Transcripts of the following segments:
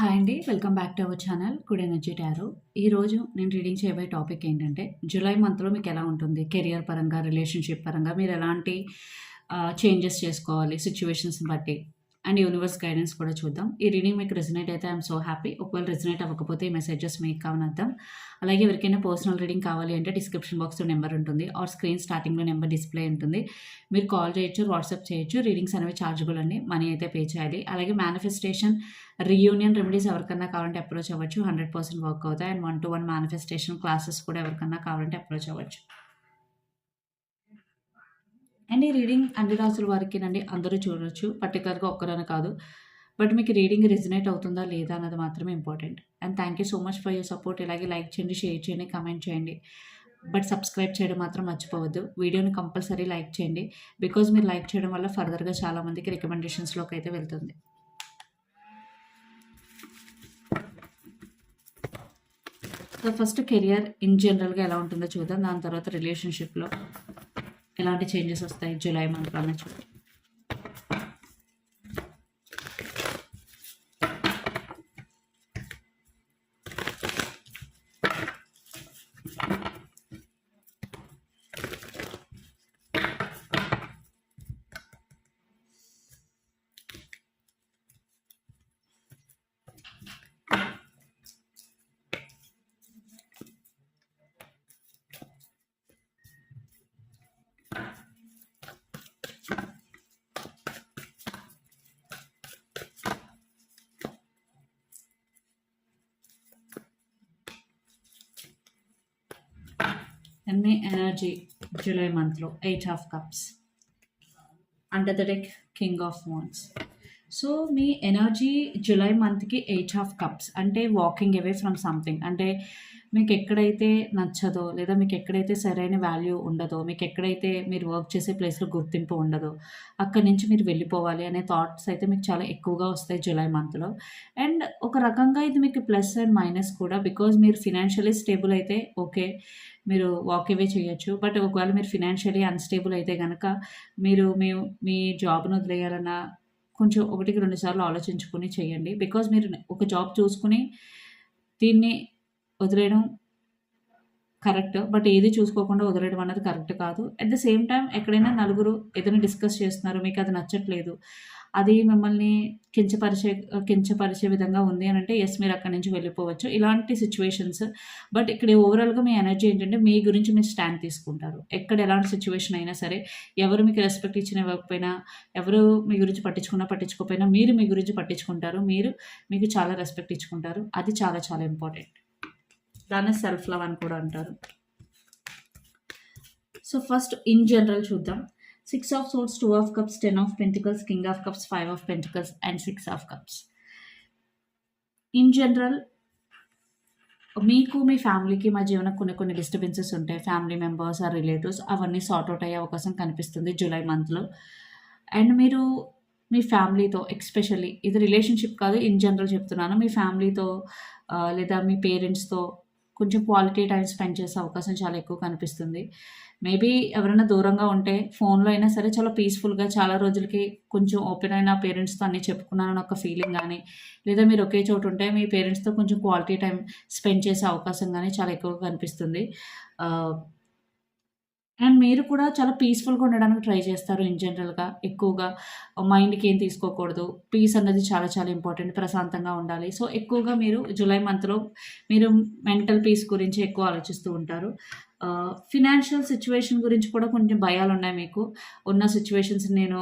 Hi అండి welcome back to our channel good energy tarot. ఈరోజు నేను రీడింగ్ చేయబోయే టాపిక్ ఏంటంటే జూలై మంత్లో మీకు ఎలా ఉంటుంది? కెరియర్ పరంగా రిలేషన్షిప్ పరంగా మీరు ఎలాంటి చేంజెస్ చేసుకోవాలి సిచ్యువేషన్స్ని బట్టి. అండ్ యూనివర్స్ గైడెన్స్ కూడా చూద్దాం. ఈ రీడింగ్ మీకు రెసినేట్ అయితే ఐఎమ్ సో హ్యాపీ. ఒకవేళ రెసినేట్ అవ్వకపోతే ఈ మెసేజెస్ మీకు కావని అర్థం. అలాగే ఎవరికైనా పర్సనల్ రీడింగ్ కావాలి అంటే డిస్క్రిప్షన్ బాక్స్లో నెంబర్ ఉంటుంది. ఆర్ స్క్రీన్ స్టార్టింగ్లో నెంబర్ డిస్ప్లే ఉంటుంది. మీరు కాల్ చేయొచ్చు వాట్సాప్ చేయొచ్చు. రీడింగ్స్ అనేవి ఛార్జబుల్ అండి. మనీ అయితే పే చేయాలి. అలాగే మేనిఫెస్టేషన్ రీయూనియన్ రెమెడీస్ ఎవరికన్నా కావాలంటే అప్రోచ్ అవ్వచ్చు. హండ్రెడ్ పర్సెంట్ వర్క్ అవుతాయి. And one to one manifestation classes కూడా ఎవరికన్నా కావాలంటే అప్రోచ్ అవ్వచ్చు. అండ్ ఈ రీడింగ్ అన్ని రాసుల వారికి నండి అందరూ చూడవచ్చు పర్టికులర్గా ఒక్కరని కాదు. బట్ మీకు రీడింగ్ రెజినేట్ అవుతుందా లేదా అన్నది మాత్రమే important and thank you so much for your support ఇలాగే లైక్ చేయండి షేర్ చేయండి కమెంట్ చేయండి. బట్ సబ్స్క్రైబ్ చేయడం మాత్రం మర్చిపోవద్దు. వీడియోని కంపల్సరీ లైక్ చేయండి. బికాజ్ మీరు లైక్ చేయడం వల్ల ఫర్దర్గా చాలామందికి రికమెండేషన్స్లోకి అయితే వెళ్తుంది. సో ఫస్ట్ కెరియర్ ఇన్ జనరల్గా ఎలా ఉంటుందో చూద్దాం. దాని తర్వాత రిలేషన్షిప్లో ఎలాంటి చేంజెస్ వస్తాయి జూలై మంత్లో చూడండి చూద్దాం ఎనర్జీ జూలై మంత్లో eight of cups. Under the deck king of wands. So me energy July మంత్కి ఎయిట్ ఆఫ్ కప్స్ అంటే వాకింగ్ అవే ఫ్రమ్ సంథింగ్. అంటే మీకు ఎక్కడైతే నచ్చదో లేదా మీకు ఎక్కడైతే సరైన వాల్యూ ఉండదో మీకు ఎక్కడైతే మీరు వర్క్ చేసే ప్లేస్లో గుర్తింపు ఉండదో అక్కడి నుంచి మీరు వెళ్ళిపోవాలి అనే థాట్స్ అయితే మీకు చాలా ఎక్కువగా వస్తాయి జూలై మంత్లో. అండ్ ఒక రకంగా ఇది మీకు ప్లస్ అండ్ మైనస్ కూడా బికాజ్ మీరు ఫినాన్షియలీ స్టేబుల్ అయితే ఓకే మీరు వాక్ అవే చేయొచ్చు. బట్ ఒకవేళ మీరు ఫినాన్షియలీ అన్స్టేబుల్ అయితే కనుక మీరు మీ మీ జాబ్ను వదిలేయాలన్నా కొంచెం ఒకటికి రెండు సార్లు ఆలోచించుకొని చేయండి బికాజ్ మీరు ఒక జాబ్ చూసుకుని దీన్ని వదిలేయడం కరెక్ట్ బట్ ఏది చూసుకోకుండా వదిలేయడం అనేది కరెక్ట్ కాదు. అట్ ద సేమ్ టైం ఎక్కడైనా నలుగురు ఏదైనా డిస్కస్ చేస్తున్నారు మీకు అది నచ్చట్లేదు. అది మిమ్మల్ని కించపరిచే కించపరిచే విధంగా ఉంది అని అంటే ఎస్ మీరు అక్కడి నుంచి వెళ్ళిపోవచ్చు. ఇలాంటి సిచ్యువేషన్స్ బట్ ఇక్కడ ఓవరాల్గా మీ ఎనర్జీ ఏంటంటే మీ గురించి మీరు స్టాండ్ తీసుకుంటారు. ఎక్కడ ఎలాంటి సిచ్యువేషన్ అయినా సరే ఎవరు మీకు రెస్పెక్ట్ ఇచ్చిన ఇవ్వకపోయినా ఎవరు మీ గురించి పట్టించుకున్నా పట్టించుకోకపోయినా మీరు మీ గురించి పట్టించుకుంటారు. మీరు మీకు చాలా రెస్పెక్ట్ ఇచ్చుకుంటారు. అది చాలా చాలా ఇంపార్టెంట్ దాన్ని సెల్ఫ్ లవ్ అని కూడా అంటారు. సో ఫస్ట్ ఇన్ జనరల్ చూద్దాం. Six of swords two of cups ten of pentacles king of cups five of pentacles and six of cups in general మీకు మీ ఫ్యామిలీకి మా ఏమైనా కొన్ని కొన్ని డిస్టర్బెన్సెస్ ఉంటాయి. ఫ్యామిలీ మెంబర్స్ ఆర్ రిలేటివ్స్ అవన్నీ సార్ట్ అవుట్ అయ్యే అవకాశం కనిపిస్తుంది జూలై మంత్లో అండ్ మీరు మీ ఫ్యామిలీతో ఎక్స్పెషల్లీ ఇది రిలేషన్షిప్ కాదు ఇన్ జనరల్ చెప్తున్నాను. మీ ఫ్యామిలీతో లేదా మీ పేరెంట్స్తో కొంచెం క్వాలిటీ టైం స్పెండ్ చేసే అవకాశం చాలా ఎక్కువ కనిపిస్తుంది. మేబీ ఎవరైనా దూరంగా ఉంటే ఫోన్లో అయినా సరే చాలా పీస్ఫుల్గా చాలా రోజులకి కొంచెం ఓపెన్ అయిన పేరెంట్స్తో అన్నీ చెప్పుకున్నానని ఒక ఫీలింగ్ కానీ లేదా మీరు ఒకే చోటు ఉంటే మీ పేరెంట్స్తో కొంచెం క్వాలిటీ టైం స్పెండ్ చేసే అవకాశం కానీ చాలా ఎక్కువగా కనిపిస్తుంది. అండ్ మీరు కూడా చాలా పీస్ఫుల్గా ఉండడానికి ట్రై చేస్తారు ఇన్ జనరల్గా ఎక్కువగా మైండ్కి ఏం తీసుకోకూడదు. పీస్ అన్నది చాలా చాలా ఇంపార్టెంట్ ప్రశాంతంగా ఉండాలి. సో ఎక్కువగా మీరు జూలై మంత్లో మీరు మెంటల్ పీస్ గురించి ఎక్కువ ఆలోచిస్తూ ఉంటారు. ఫినాన్షియల్ సిచ్యువేషన్ గురించి కూడా కొంచెం భయాలు ఉన్నాయి మీకు. ఉన్న సిచ్యువేషన్స్ నేను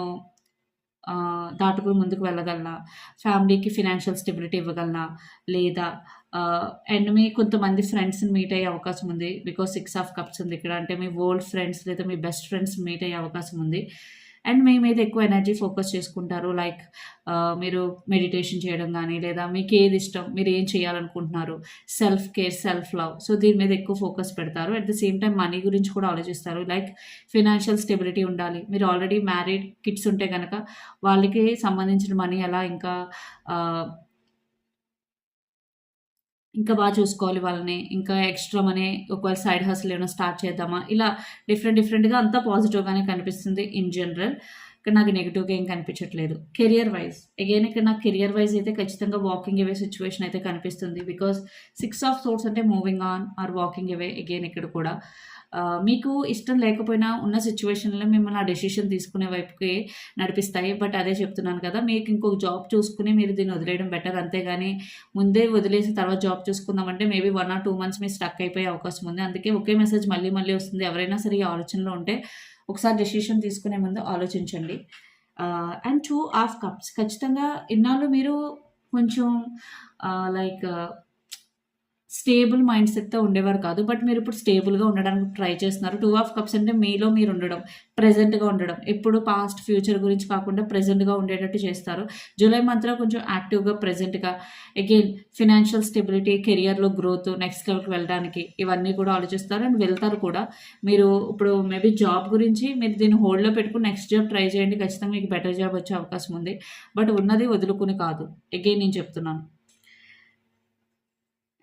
దాటుకుని ముందుకు వెళ్ళగలనా? ఫ్యామిలీకి ఫినాన్షియల్ స్టెబిలిటీ ఇవ్వగలనా? లేదా అండ్ మీ కొంతమంది ఫ్రెండ్స్ని మీట్ అయ్యే అవకాశం ఉంది. బికాస్ సిక్స్ ఆఫ్ కప్స్ ఉంది ఇక్కడ. అంటే మీ ఓల్డ్ ఫ్రెండ్స్ లేదా మీ బెస్ట్ ఫ్రెండ్స్ మీట్ అయ్యే అవకాశం ఉంది. అండ్ మీ మీద ఎక్కువ ఎనర్జీ ఫోకస్ చేసుకుంటారు. లైక్ మీరు మెడిటేషన్ చేయడం కానీ లేదా మీకు ఏది ఇష్టం మీరు ఏం చేయాలనుకుంటున్నారు? Self care self love. So దీని మీద ఎక్కువ ఫోకస్ పెడతారు. At the same time money గురించి కూడా ఆలోచిస్తారు. లైక్ ఫినాన్షియల్ స్టెబిలిటీ ఉండాలి. మీరు ఆల్రెడీ మ్యారీడ్ కిడ్స్ ఉంటే కనుక వాళ్ళకి సంబంధించిన మనీ ఎలా ఇంకా ఇంకా బాగా చూసుకోవాలి వాళ్ళని. ఇంకా ఎక్స్ట్రా మనీ ఒకవేళ సైడ్ హస్ల్ ఏమైనా స్టార్ట్ చేద్దామా? ఇలా డిఫరెంట్ డిఫరెంట్గా అంతా పాజిటివ్గానే కనిపిస్తుంది ఇన్ జనరల్ ఇక్కడ నాకు నెగిటివ్గా ఏం కనిపించట్లేదు. కెరియర్ వైజ్ అగైన్ ఇక్కడ నాకు కెరియర్ వైజ్ అయితే ఖచ్చితంగా వాకింగ్ అవే సిచ్యువేషన్ అయితే కనిపిస్తుంది. బికాస్ సిక్స్ ఆఫ్ సోర్స్ అంటే moving on or walking away again ఇక్కడ కూడా. మీకు ఇష్టం లేకపోయినా ఉన్న సిచ్యువేషన్లో మిమ్మల్ని ఆ డెసిషన్ తీసుకునే వైపుకి నడిపిస్తాయి. బట్ అదే చెప్తున్నాను కదా మీకు ఇంకొక జాబ్ చూసుకుని మీరు దీన్ని వదిలేయడం బెటర్ అంతేగాని ముందే వదిలేసి తర్వాత job చూసుకుందామంటే maybe one or two months మీరు స్టక్ అయిపోయే అవకాశం ఉంది. అందుకే ఒకే మెసేజ్ మళ్ళీ మళ్ళీ వస్తుంది. ఎవరైనా సరే ఈ ఆలోచనలో ఉంటే ఒకసారి డెసిషన్ తీసుకునే ముందు ఆలోచించండి. అండ్ టూ హాఫ్ కప్స్ ఖచ్చితంగా ఇన్నాళ్ళు మీరు కొంచెం లైక్ స్టేబుల్ మైండ్ సెట్తో ఉండేవారు కాదు. బట్ మీరు ఇప్పుడు స్టేబుల్గా ఉండడానికి ట్రై చేస్తున్నారు. టూ ఆఫ్ కప్స్ అంటే మీలో మీరు ఉండడం ప్రజెంట్గా ఉండడం. ఎప్పుడు పాస్ట్ ఫ్యూచర్ గురించి కాకుండా ప్రజెంట్గా ఉండేటట్టు చేస్తారు. జూలై మంత్లో కొంచెం యాక్టివ్గా ప్రజెంట్గా అగైన్ ఫినాన్షియల్ స్టెబిలిటీ కెరియర్లో గ్రోత్ నెక్స్ట్ లెవెల్కి వెళ్ళడానికి ఇవన్నీ కూడా ఆలోచిస్తారు. అండ్ వెళ్తారు కూడా. మీరు ఇప్పుడు మేబీ జాబ్ గురించి మీరు దీన్ని హోల్డ్లో పెట్టుకుని నెక్స్ట్ జాబ్ ట్రై చేయండి. ఖచ్చితంగా మీకు బెటర్ జాబ్ వచ్చే అవకాశం ఉంది. బట్ ఉన్నది వదులుకుని కాదు. అగైన్ నేను చెప్తున్నాను.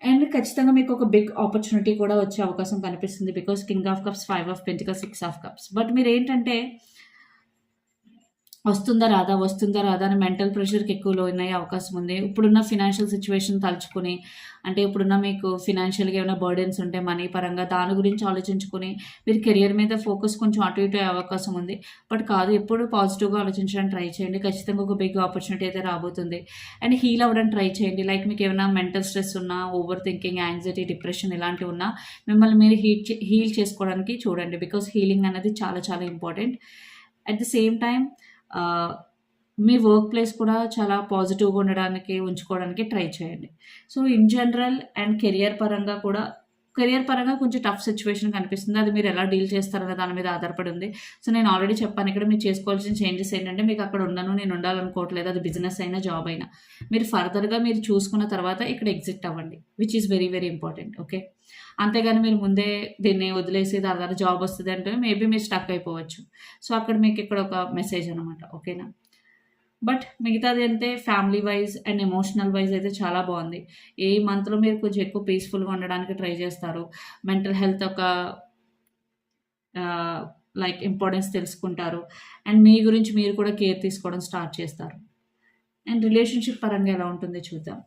అండ్ ఖచ్చితంగా మీకు ఒక బిగ్ ఆపర్చునిటీ కూడా వచ్చే అవకాశం కనిపిస్తుంది because king of cups five of pentacle six of cups but మీరు ఏంటంటే వస్తుందా రాదా వస్తుందా రాదా అని మెంటల్ ప్రెషర్కి ఎక్కువ లోన్ అయ్యే అవకాశం ఉంది. ఇప్పుడున్న ఫినాన్షియల్ సిచ్యువేషన్ తలుచుకుని అంటే ఇప్పుడున్న మీకు ఫినాన్షియల్గా ఏమైనా బర్డెన్స్ ఉంటే మనీ పరంగా దాని గురించి ఆలోచించుకుని మీరు కెరియర్ మీద ఫోకస్ కొంచెం అటు ఇటు అయ్యే అవకాశం ఉంది. బట్ కాదు ఎప్పుడు పాజిటివ్గా ఆలోచించడానికి ట్రై చేయండి. ఖచ్చితంగా ఒక బిగ్ ఆపర్చునిటీ అయితే రాబోతుంది. అండ్ హీల్ అవ్వడానికి ట్రై చేయండి. లైక్ మీకు ఏమైనా మెంటల్ స్ట్రెస్ ఉన్నా ఓవర్ థింకింగ్ యాంగ్జైటీ డిప్రెషన్ ఇలాంటివి ఉన్నా మిమ్మల్ని మీరు హీట్ హీల్ చేసుకోవడానికి చూడండి. బికాస్ హీలింగ్ అనేది చాలా చాలా important at the same time me work place కూడా చాలా పాజిటివ్గా ఉండడానికి ఉంచుకోవడానికి ట్రై చేయండి. So in general and career పరంగా కూడా కెరియర్ పరంగా కొంచెం టఫ్ సిచ్యువేషన్ కనిపిస్తుంది. అది మీరు ఎలా డీల్ చేస్తారనే దాని మీద ఆధారపడి ఉంది. సో నేను ఆల్రెడీ చెప్పాను ఇక్కడ మీరు చేసుకోవాల్సిన చేంజెస్ ఏంటంటే మీకు అక్కడ ఉన్నాను నేను ఉండాలనుకోవట్లేదు అది బిజినెస్ అయినా జాబ్ అయినా. మీరు ఫర్దర్గా మీరు చూసుకున్న తర్వాత ఇక్కడ ఎగ్జిట్ అవ్వండి which is very very important okay అంతేగాని మీరు ముందే దీన్ని వదిలేసి దాని ద్వారా జాబ్ వస్తుంది అంటే మేబీ మీరు స్టక్ అయిపోవచ్చు. సో అక్కడ మీకు ఇక్కడ ఒక మెసేజ్ అనమాట ఓకేనా బట్ మిగతాది అంతే family wise and emotional wise అయితే చాలా బాగుంది. ఏ మంత్లో మీరు కొంచెం ఎక్కువ పీస్ఫుల్గా ఉండడానికి ట్రై చేస్తారు మెంటల్ హెల్త్ ఒక లైక్ ఇంపార్టెన్స్ తెలుసుకుంటారు. అండ్ మీ గురించి మీరు కూడా కేర్ తీసుకోవడం స్టార్ట్ చేస్తారు. అండ్ రిలేషన్షిప్ పరంగా ఎలా ఉంటుంది చూద్దాం.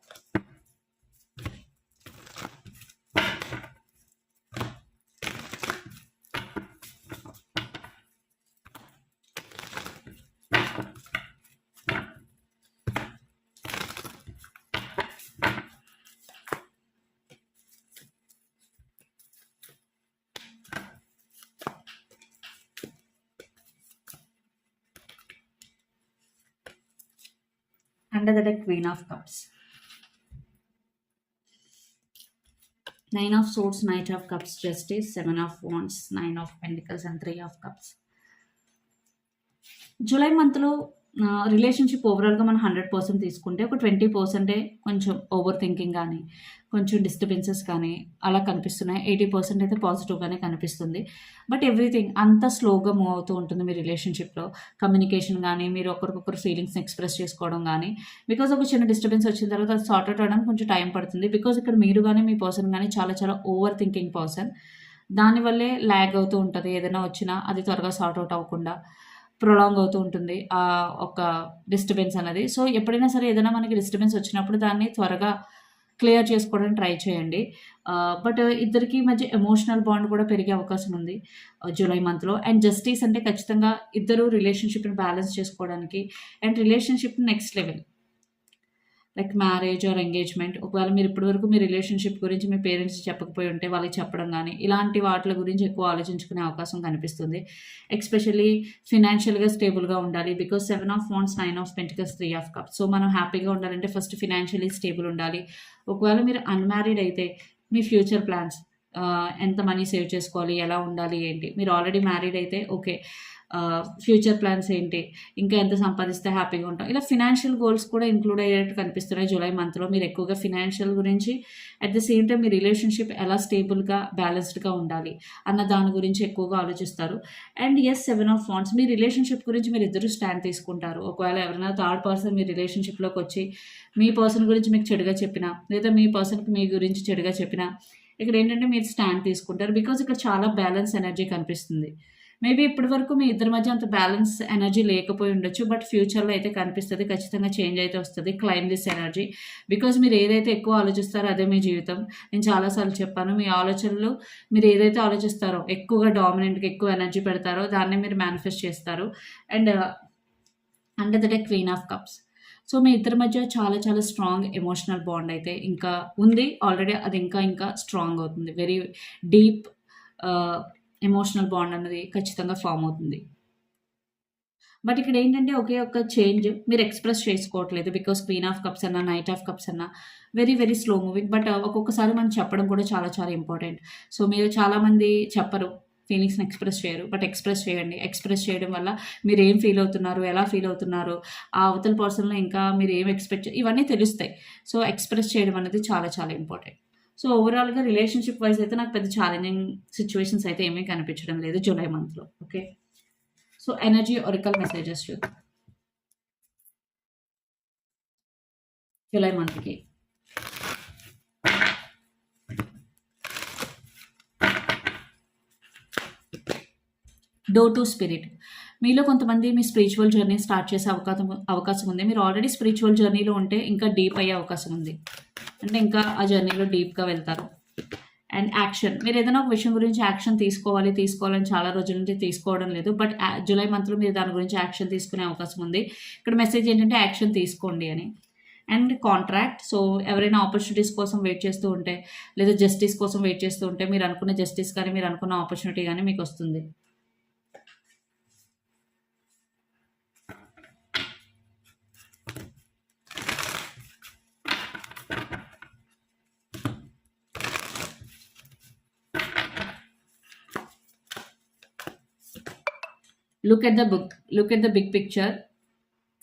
Under that deck queen of cups nine of swords knight of cups justice seven of wands nine of pentacles and three of cups July మంత్లో రిలేషన్షిప్ ఓవరాల్గా మనం హండ్రెడ్ పర్సెంట్ తీసుకుంటే ఒక ట్వంటీ పర్సెంటే కొంచెం ఓవర్ థింకింగ్ కానీ కొంచెం డిస్టర్బెన్సెస్ కానీ అలా కనిపిస్తున్నాయి. ఎయిటీ పర్సెంట్ అయితే పాజిటివ్గానే కనిపిస్తుంది. బట్ ఎవ్రీథింగ్ అంత స్లోగా మూవ్ అవుతూ ఉంటుంది మీ రిలేషన్షిప్లో కమ్యూనికేషన్ కానీ మీరు ఒకరికొకరు ఫీలింగ్స్ని ఎక్స్ప్రెస్ చేసుకోవడం కానీ బికాజ్ ఒక చిన్న డిస్టర్బెన్స్ వచ్చిన తర్వాత అది సార్ట్ అవుట్ అవడానికి కొంచెం టైం పడుతుంది. బికాజ్ ఇక్కడ మీరు కానీ మీ పర్సన్ కానీ చాలా చాలా ఓవర్ థింకింగ్ పర్సన్ దానివల్లే ల్యాగ్ అవుతూ ఉంటుంది. ఏదైనా వచ్చినా అది త్వరగా సార్ట్ అవుట్ అవ్వకుండా. ప్రొలాంగ్ అవుతూ ఉంటుంది ఆ ఒక డిస్టర్బెన్స్ అనేది సో ఎప్పుడైనా సరే ఏదైనా మనకి డిస్టర్బెన్స్ వచ్చినప్పుడు దాన్ని త్వరగా క్లియర్ చేసుకోవడానికి ట్రై చేయండి. బట్ ఇద్దరికి మధ్య ఎమోషనల్ బాండ్ కూడా పెరిగే అవకాశం ఉంది జూలై మంత్లో అండ్ జస్టిస్ అంటే ఖచ్చితంగా ఇద్దరు రిలేషన్షిప్ని బ్యాలెన్స్ చేసుకోవడానికి. And relationship next level like marriage or engagement. ఒకవేళ మీరు ఇప్పటివరకు మీ రిలేషన్షిప్ గురించి మీ పేరెంట్స్ చెప్పకపోయి ఉంటే వాళ్ళకి చెప్పడం కానీ ఇలాంటి వాటి గురించి ఎక్కువ ఆలోచించుకునే అవకాశం కనిపిస్తుంది. ఎక్స్పెషల్లీ ఫినాన్షియల్గా స్టేబుల్గా ఉండాలి. Because seven of wands nine of pentacles three of cup so మనం హ్యాపీగా ఉండాలంటే ఫస్ట్ ఫినాన్షియలీ స్టేబుల్ ఉండాలి. ఒకవేళ మీరు అన్మ్యారీడ్ అయితే మీ ఫ్యూచర్ ప్లాన్స్ ఎంత మనీ సేవ్ చేసుకోవాలి ఎలా ఉండాలి ఏంటి? మీరు ఆల్రెడీ మ్యారీడ్ అయితే ఓకే. ఫ్యూచర్ ప్లాన్స్ ఏంటి? ఇంకా ఎంత సంపాదిస్తే హ్యాపీగా ఉంటాం? ఇలా ఫినాన్షియల్ గోల్స్ కూడా ఇంక్లూడ్ అయ్యేట్టు కనిపిస్తున్నాయి జూలై మంత్లో. మీరు ఎక్కువగా ఫినాన్షియల్ గురించి అట్ ద సేమ్ టైం మీ రిలేషన్షిప్ ఎలా స్టేబుల్గా బ్యాలెన్స్డ్గా ఉండాలి అన్న దాని గురించి ఎక్కువగా ఆలోచిస్తారు. And yes seven of wands మీ రిలేషన్షిప్ గురించి మీరు ఇద్దరు స్టాండ్ తీసుకుంటారు. ఒకవేళ ఎవరైనా థర్డ్ పర్సన్ మీ రిలేషన్షిప్లోకి వచ్చి మీ పర్సన్ గురించి మీకు చెడుగా చెప్పినా లేదా మీ పర్సన్కి మీ గురించి చెడుగా చెప్పినా ఇక్కడ ఏంటంటే మీరు స్టాండ్ తీసుకుంటారు. బికాజ్ ఇక్కడ చాలా బ్యాలెన్స్ ఎనర్జీ కనిపిస్తుంది. మేబీ ఇప్పటి వరకు మీ ఇద్దరి మధ్య అంత బ్యాలెన్స్ ఎనర్జీ లేకపోయి ఉండొచ్చు బట్ ఫ్యూచర్లో అయితే కనిపిస్తుంది ఖచ్చితంగా చేంజ్ అయితే వస్తుంది క్లైమ్ దిస్ ఎనర్జీ. బికాజ్ మీరు ఏదైతే ఎక్కువ ఆలోచిస్తారో అదే మీ జీవితం. నేను చాలాసార్లు చెప్పాను మీ ఆలోచనలు మీరు ఏదైతే ఆలోచిస్తారో ఎక్కువగా డామినెంట్గా ఎక్కువ ఎనర్జీ పెడతారో దాన్నే మీరు మేనిఫెస్ట్ చేస్తారు. And under the deck queen of cups. So మీ ఇద్దరి మధ్య చాలా చాలా స్ట్రాంగ్ ఎమోషనల్ బాండ్ అయితే ఇంకా ఉంది. ఆల్రెడీ అది ఇంకా ఇంకా స్ట్రాంగ్ అవుతుంది. వెరీ డీప్ ఎమోషనల్ బాండ్ అన్నది ఖచ్చితంగా ఫామ్ అవుతుంది. బట్ ఇక్కడ ఏంటంటే ఒకే ఒక్క చేంజ్ మీరు ఎక్స్ప్రెస్ చేసుకోవట్లేదు. బికాస్ క్వీన్ ఆఫ్ కప్స్ అన్న నైట్ ఆఫ్ కప్స్ అన్న very very slow moving but ఒక్కొక్కసారి మనం చెప్పడం కూడా చాలా చాలా ఇంపార్టెంట్ సో మీరు చాలామంది చెప్పరు ఫీలింగ్స్ని ఎక్స్ప్రెస్ చేయరు. బట్ ఎక్స్ప్రెస్ చేయండి. ఎక్స్ప్రెస్ చేయడం వల్ల మీరు ఏం ఫీల్ అవుతున్నారు? ఎలా ఫీల్ అవుతున్నారు? ఆ అవతల పర్సన్లో ఇంకా మీరు ఏం ఎక్స్పెక్ట్ ఇవన్నీ తెలుస్తాయి. సో ఎక్స్ప్రెస్ చేయడం అనేది చాలా చాలా ఇంపార్టెంట్ సో ఓవరాల్గా రిలేషన్షిప్ వైజ్ అయితే నాకు పెద్ద ఛాలెంజింగ్ సిచ్యువేషన్స్ అయితే ఏమీ కనిపించడం లేదు జూలై మంత్లో okay so energy oracle messages చూద్దాం జూలై మంత్కి డో టు స్పిరిట్ మీలో కొంతమంది మీ స్పిరిచువల్ జర్నీ స్టార్ట్ చేసే అవకాశం అవకాశం ఉంది. మీరు ఆల్రెడీ స్పిరిచువల్ జర్నీలో ఉంటే ఇంకా డీప్ అయ్యే అవకాశం ఉంది. అంటే ఇంకా ఆ జర్నీలో డీప్గా వెళ్తారు. అండ్ యాక్షన్ మీరు ఏదైనా ఒక విషయం గురించి యాక్షన్ తీసుకోవాలి తీసుకోవాలని చాలా రోజుల నుంచి తీసుకోవడం లేదు. బట్ జూలై మంత్లో మీరు దాని గురించి యాక్షన్ తీసుకునే అవకాశం ఉంది. ఇక్కడ మెసేజ్ ఏంటంటే యాక్షన్ తీసుకోండి అని. అండ్ కాంట్రాక్ట్ సో ఎవరైనా ఆపర్చునిటీస్ కోసం వెయిట్ చేస్తూ ఉంటే లేదా జస్టిస్ కోసం వెయిట్ చేస్తూ ఉంటే మీరు అనుకున్న జస్టిస్ కానీ మీరు అనుకున్న ఆపర్చునిటీ కానీ మీకు వస్తుంది. Look at the book look at the big picture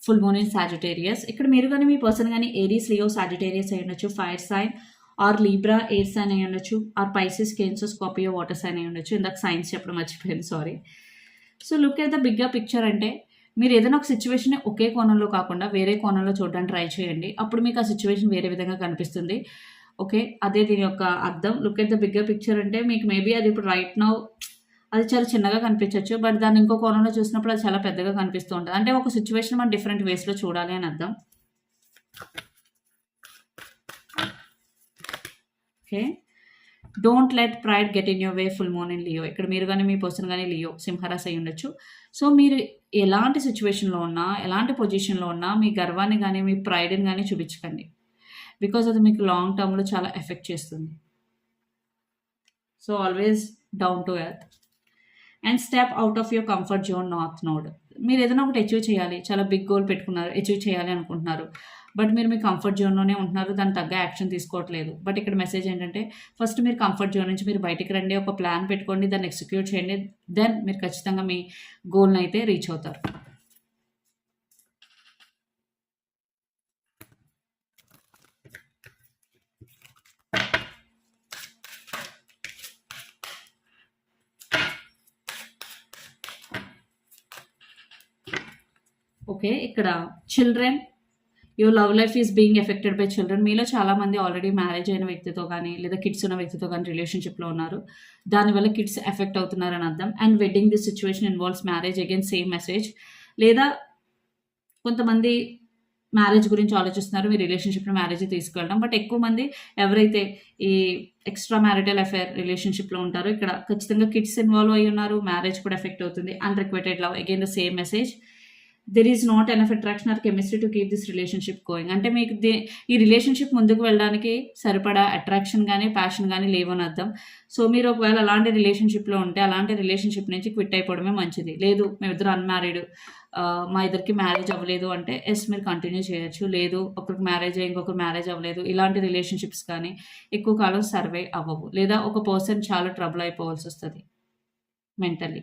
full moon in Sagittarius ఇక్కడ మీరు కానీ మీ పర్సన్ కానీ ఏరీస్ లియో సాజిటేరియస్ అయి ఉండొచ్చు. Fire sign or Libra air sign అయి ఉండొచ్చు. Or Pisces Cancer Scorpio water sign అయి ఉండొచ్చు. ఇందాక సైన్స్ చెప్పడం మర్చిపోయాను. Sorry so look at the bigger picture అంటే మీరు ఏదైనా ఒక సిచ్యువేషన్ ఒకే కోణంలో కాకుండా వేరే కోణంలో చూడడానికి ట్రై చేయండి. అప్పుడు మీకు ఆ సిచ్యువేషన్ వేరే విధంగా కనిపిస్తుంది. ఓకే అదే దీని యొక్క అర్థం. Look at the bigger picture అంటే మీకు మేబీ అది ఇప్పుడు రైట్ నౌ అది చాలా చిన్నగా కనిపించవచ్చు బట్ దాన్ని ఇంకో కోణంలో చూసినప్పుడు అది చాలా పెద్దగా కనిపిస్తూ ఉంటుంది. అంటే ఒక సిచ్యువేషన్ మనం డిఫరెంట్ వేస్లో చూడాలి అని అర్థం. Okay. Don't let pride get in your way full moon in Leo ఇక్కడ మీరు కానీ మీ పర్సన్ కానీ లియో సింహరాస్ అయి ఉండొచ్చు. సో మీరు ఎలాంటి సిచ్యువేషన్లో ఉన్నా ఎలాంటి పొజిషన్లో ఉన్నా మీ గర్వాన్ని కానీ మీ ప్రైడ్ని కానీ చూపించకండి. బికాజ్ అది మీకు లాంగ్ టర్మ్లో చాలా ఎఫెక్ట్ చేస్తుంది. So always down to earth and step out of your comfort zone north node. మీరు ఏదైనా ఒకటి అచీవ్ చేయాలి. చాలా బిగ్ గోల్ పెట్టుకున్నారు అచీవ్ చేయాలి అనుకుంటున్నారు. బట్ మీరు మీ కంఫర్ట్ జోన్లోనే ఉంటున్నారు దాని తగ్గ యాక్షన్ తీసుకోవట్లేదు. బట్ ఇక్కడ మెసేజ్ ఏంటంటే ఫస్ట్ మీరు కంఫర్ట్ జోన్ నుంచి మీరు బయటికి రండి ఒక ప్లాన్ పెట్టుకోండి దాన్ని ఎగ్జిక్యూట్ చేయండి దెన్ మీరు ఖచ్చితంగా మీ గోల్ని అయితే రీచ్ అవుతారు. ఓకే ఇక్కడ children your love life is being affected by children మీలో చాలామంది ఆల్రెడీ మ్యారేజ్ అయిన వ్యక్తితో కానీ లేదా కిడ్స్ ఉన్న వ్యక్తితో కానీ రిలేషన్షిప్లో ఉన్నారు. దానివల్ల కిడ్స్ ఎఫెక్ట్ అవుతున్నారని అర్థం. And wedding this situation involves marriage again same message లేదా కొంతమంది మ్యారేజ్ గురించి ఆలోచిస్తున్నారు మీ రిలేషన్షిప్లో మ్యారేజ్ తీసుకెళ్ళడం. బట్ ఎక్కువ మంది ఎవరైతే ఈ ఎక్స్ట్రా మ్యారిటల్ అఫేర్ రిలేషన్షిప్లో ఉంటారో ఇక్కడ ఖచ్చితంగా కిడ్స్ ఇన్వాల్వ్ అయి ఉన్నారు. మ్యారేజ్ కూడా ఎఫెక్ట్ అవుతుంది. Unrequited love again the same message there is not enough attraction or chemistry to keep this relationship going అంటే మీకు ఈ రిలేషన్షిప్ ముందుకు వెళ్ళడానికి సరిపడా అట్రాక్షన్ కానీ ప్యాషన్ కానీ లేవని అర్థం. సో మీరు ఒకవేళ అలాంటి రిలేషన్షిప్లో ఉంటే అలాంటి రిలేషన్షిప్ నుంచి క్విట్ అయిపోవడమే మంచిది. లేదు మేమిద్దరు అన్మ్యారీడ్ మా ఇద్దరికి మ్యారేజ్ అవ్వలేదు అంటే ఎస్ మీరు కంటిన్యూ చేయొచ్చు. లేదు ఒకరికి మ్యారేజ్ అయ్యి ఇంకొకరు మ్యారేజ్ అవ్వలేదు. ఇలాంటి రిలేషన్షిప్స్ కానీ ఎక్కువ కాలం సర్వే అవ్వవు. లేదా ఒక పర్సన్ చాలా ట్రబుల్ అయిపోవాల్సి వస్తుంది మెంటల్లీ